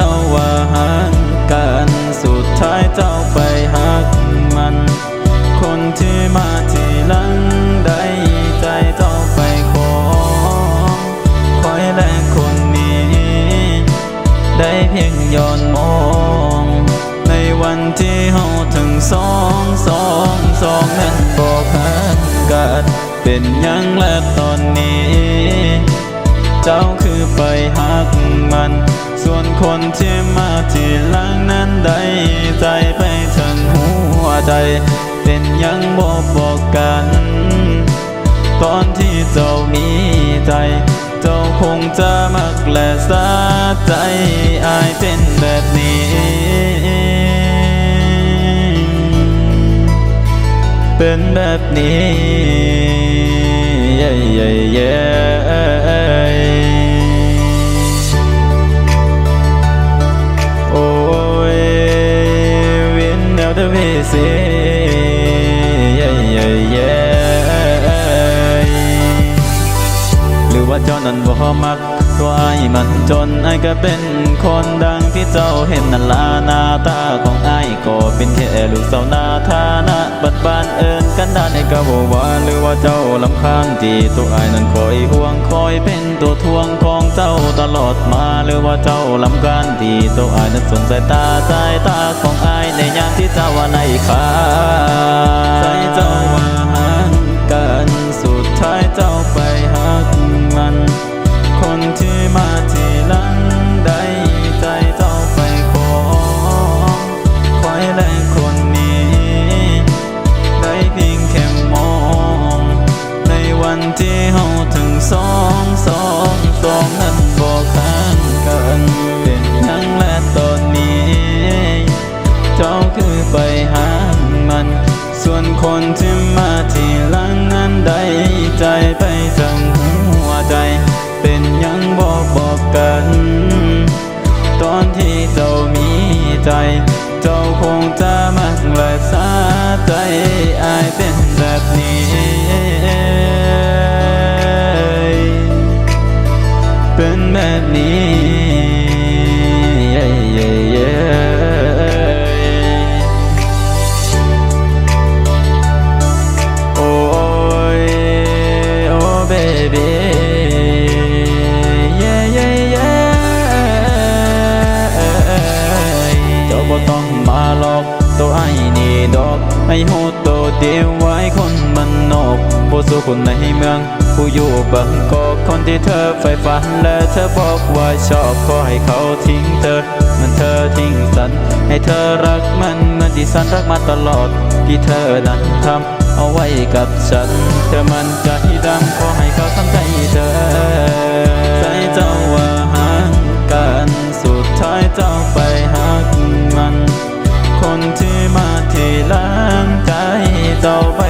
เจ้าว่าหักกันสุดท้ายเจ้าไปหักมัน คนที่มาทีหลังได้ใจเจ้าไปขอคอยแลกคนนี้ ได้เพียงย้อนมอง ในวันที่เฮาถึงสองสองสองนั้นบอกหักกันเป็นยังและตอนนี้ เจ้าคือไปหักมัน ส่วนคนที่มาทีหลังนั้นได้ใจไปถึงหัวใจ เป็นยังบอกบอกกัน ตอนที่เจ้ามีใจ เจ้าคงจะมักและสาใจอายเป็นแบบนี้เป็นแบบนี้เย้เเจ้านั้นบ่มักตัวไอ้มันจนไอ้ก็เป็นคนดังที่เจ้าเห็นนั่นลาหน้าตาของไอ้ก็เป็นแค่ลูกสาวนาฐานะบัดบานเอินกันดานในกระบวาหรือว่าเจ้าลำคาญที่ตัวไอ้นั้นคอยห่วงคอยเป็นตัวทวงของเจ้าตลอดมาหรือว่าเจ้าลำคาญที่ตัวไอ้นั้นสนใจตาสายตาของไอ้ในยามที่เจ้าว่าในค่า ใจอายเป็นแบบนี้ เป็นแบบนี้ ดอกให้หูตัวเดียวไว้คนมันนอกบ่สู้คนในเมือง ผู้อยู่บังกอกคนที่เธอใฝ่ฝันและเธอบอกว่าชอบขอให้เขาทิ้งเธอมันเธอทิ้งสัน ให้เธอรักมันเหมือนที่สันรักมาตลอด ที่เธอนั้นทำเอาไว้กับฉัน เธอมันใจดำขอให้เขาทำ เ